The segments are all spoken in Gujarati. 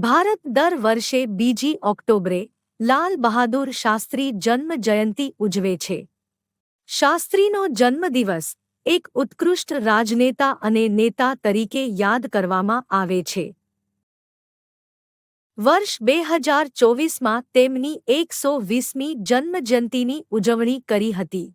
ભારત દર વર્ષે બીજી ઓક્ટોબરે લાલ બહાદુર શાસ્ત્રી જન્મ જયંતી ઉજવે છે. શાસ્ત્રીનો જન્મદિવસ એક ઉત્કૃષ્ટ રાજનેતા અને નેતા તરીકે યાદ કરવામાં આવે છે. વર્ષ બે હજાર ચોવીસમાં તેમની એકસો વીસમી જન્મજયંતિની ઉજવણી કરી હતી.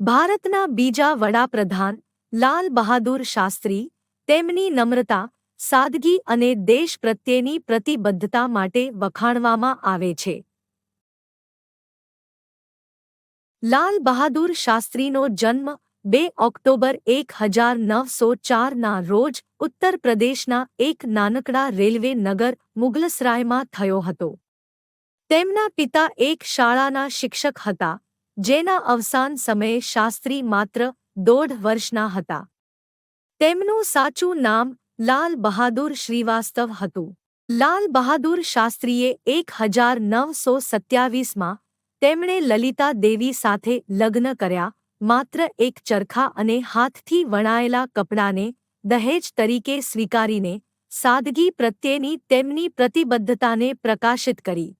ભારતના બીજા વડાપ્રધાન લાલ બહાદુર શાસ્ત્રી તેમની નમ્રતા સાદગી અને દેશ પ્રત્યેની પ્રતિબદ્ધતા માટે વખાણવામાં આવે છે. લાલ બહાદુર શાસ્ત્રીનો જન્મ બે ઓક્ટોબર એક હજાર નવસો ચારના રોજ ઉત્તર પ્રદેશના એક નાનકડા રેલવે નગર મુગલસરાયમાં થયો હતો. તેમના પિતા એક શાળાના શિક્ષક હતા, જેના અવસાન સમયે શાસ્ત્રી માત્ર દોઢ વર્ષના હતા. તેમનું સાચું નામ લાલ બહાદુર શ્રીવાસ્તવ હતું. લાલ બહાદુર શાસ્ત્રીએ એક હજાર નવસો સત્યાવીસમાં તેમણે લલિતા દેવી સાથે લગ્ન કર્યા, માત્ર એક ચરખા અને હાથથી વણાયેલા કપડાને દહેજ તરીકે સ્વીકારીને સાદગી પ્રત્યેની તેમની પ્રતિબદ્ધતાને પ્રકાશિત કરી.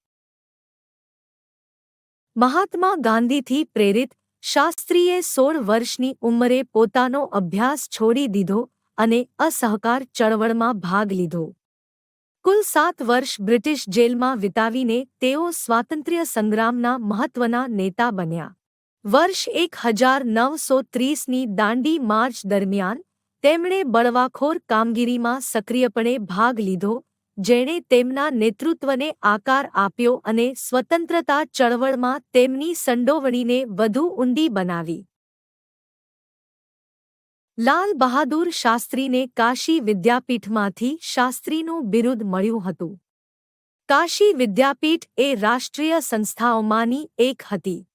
મહાત્મા ગાંધીથી પ્રેરિત શાસ્ત્રીએ સોળ વર્ષની ઉંમરે પોતાનો અભ્યાસ છોડી દીધો અને અસહકાર ચળવળમાં ભાગ લીધો. કુલ સાત વર્ષ બ્રિટિશ જેલમાં વિતાવીને તેઓ સ્વાતંત્ર્ય સંગ્રામના મહત્વના નેતા બન્યા. વર્ષ એક હજાર નવસો ત્રીસની દાંડી માર્ચ દરમિયાન, તેમણે બળવાખોર કામગીરીમાં સક્રિયપણે ભાગ લીધો, જેણે તેમના નેતૃત્વને આકાર આપ્યો અને સ્વતંત્રતા ચળવળમાં તેમની સંડોવણીને વધુ ઊંડી બનાવી. લાલ બહાદુર શાસ્ત્રીને કાશી વિદ્યાપીઠમાંથી શાસ્ત્રીનું બિરુદ મળ્યું હતું. કાશી વિદ્યાપીઠ એ રાષ્ટ્રીય સંસ્થાઓમાંની એક હતી.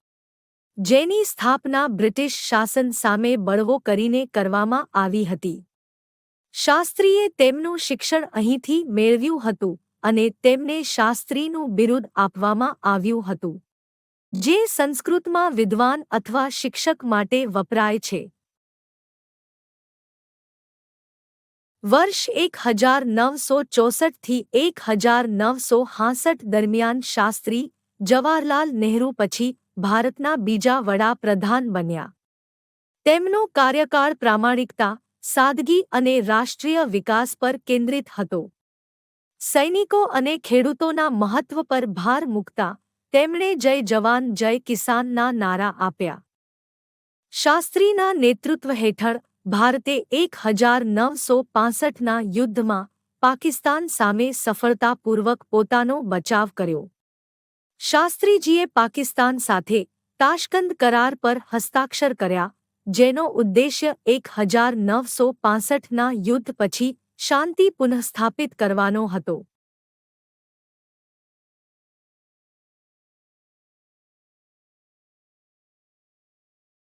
જેની સ્થાપના બ્રિટિશ શાસન સામે બળવો કરીને કરવામાં આવી હતી. શાસ્ત્રીએ તેમનું શિક્ષણ અહીંથી મેળવ્યું હતું અને તેમને શાસ્ત્રીનું બિરુદ આપવામાં આવ્યું હતું. જે સંસ્કૃતમાં વિદ્વાન અથવા શિક્ષક માટે વપરાય છે. વર્ષ એક હજાર નવસો ચોસઠથી એક હજાર નવસો હાંસઠ દરમિયાન શાસ્ત્રી જવાહરલાલ નહેરુ પછી ભારતના બીજા વડાપ્રધાન બન્યા. તેમનો કાર્યકાળ પ્રામાણિકતા, સાદગી અને રાષ્ટ્રીય વિકાસ પર કેન્દ્રિત હતો. સૈનિકો અને ખેડૂતોના મહત્વ પર ભાર મૂકતા તેમણે જય જવાન જય કિસાનના નારા આપ્યા. શાસ્ત્રીના નેતૃત્વ હેઠળ ભારતે એક હજાર નવસો પાસઠના યુદ્ધમાં પાકિસ્તાન સામે સફળતાપૂર્વક પોતાનો બચાવ કર્યો. શાસ્ત્રીજીએ પાકિસ્તાન સાથે તાશકંદ કરાર પર હસ્તાક્ષર કર્યા, જેનો ઉદ્દેશ્ય એક હજાર નવસો પાસઠના યુદ્ધ પછી શાંતિ પુનઃસ્થાપિત કરવાનો હતો.